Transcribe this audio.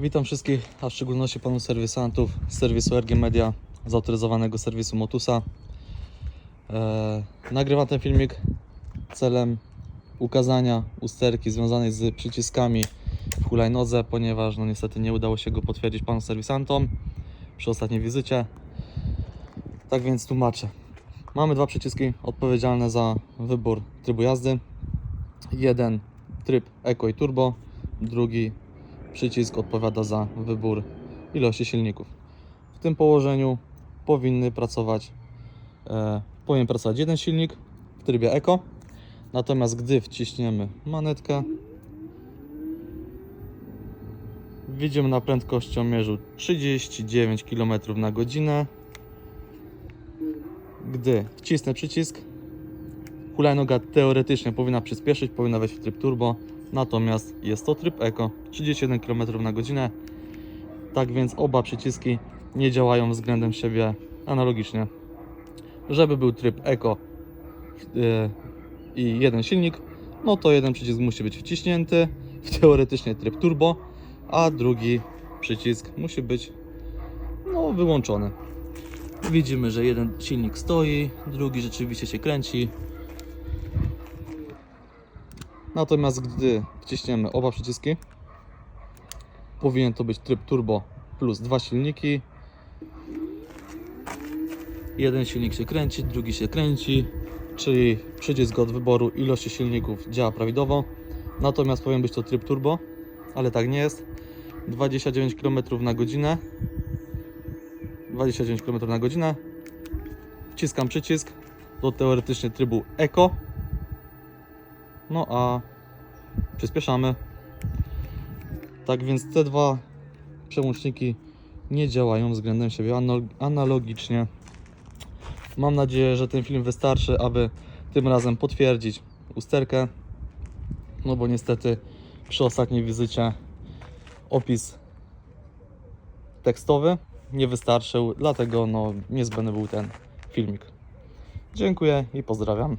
Witam wszystkich, a w szczególności panów serwisantów z serwisu RG Media, zautoryzowanego serwisu Motusa. E, nagrywam ten filmik celem ukazania usterki związanej z przyciskami w hulajnodze, ponieważ no niestety nie udało się go potwierdzić panu serwisantom przy ostatniej wizycie. Tak więc tłumaczę. Mamy dwa przyciski odpowiedzialne za wybór trybu jazdy. Jeden tryb Eco i Turbo, drugi przycisk odpowiada za wybór ilości silników. W tym położeniu powinny pracować, e, powinien pracować jeden silnik w trybie Eco, natomiast gdy wciśniemy manetkę, widzimy na prędkościomierzu 39 km na godzinę. Gdy wcisnę przycisk, hulajnoga teoretycznie powinna przyspieszyć, powinna wejść w tryb turbo, natomiast jest to tryb Eco 31 km na godzinę. Tak więc oba przyciski nie działają względem siebie analogicznie. Żeby był tryb Eco yy, i jeden silnik, no to jeden przycisk musi być wciśnięty teoretycznie tryb turbo, a drugi przycisk musi być no, wyłączony. Widzimy, że jeden silnik stoi, drugi rzeczywiście się kręci. Natomiast gdy wciśniemy oba przyciski, powinien to być tryb turbo plus dwa silniki. Jeden silnik się kręci, drugi się kręci, czyli przycisk od wyboru ilości silników działa prawidłowo. Natomiast powinien być to tryb turbo, ale tak nie jest. 29 km na godzinę 29 km na godzinę. Wciskam przycisk do teoretycznie trybu Eco. No a przyspieszamy. Tak więc te dwa przełączniki nie działają względem siebie analogicznie. Mam nadzieję, że ten film wystarczy, aby tym razem potwierdzić usterkę. No bo niestety przy ostatniej wizycie opis tekstowy nie wystarczył, dlatego no, niezbędny był ten filmik. Dziękuję i pozdrawiam.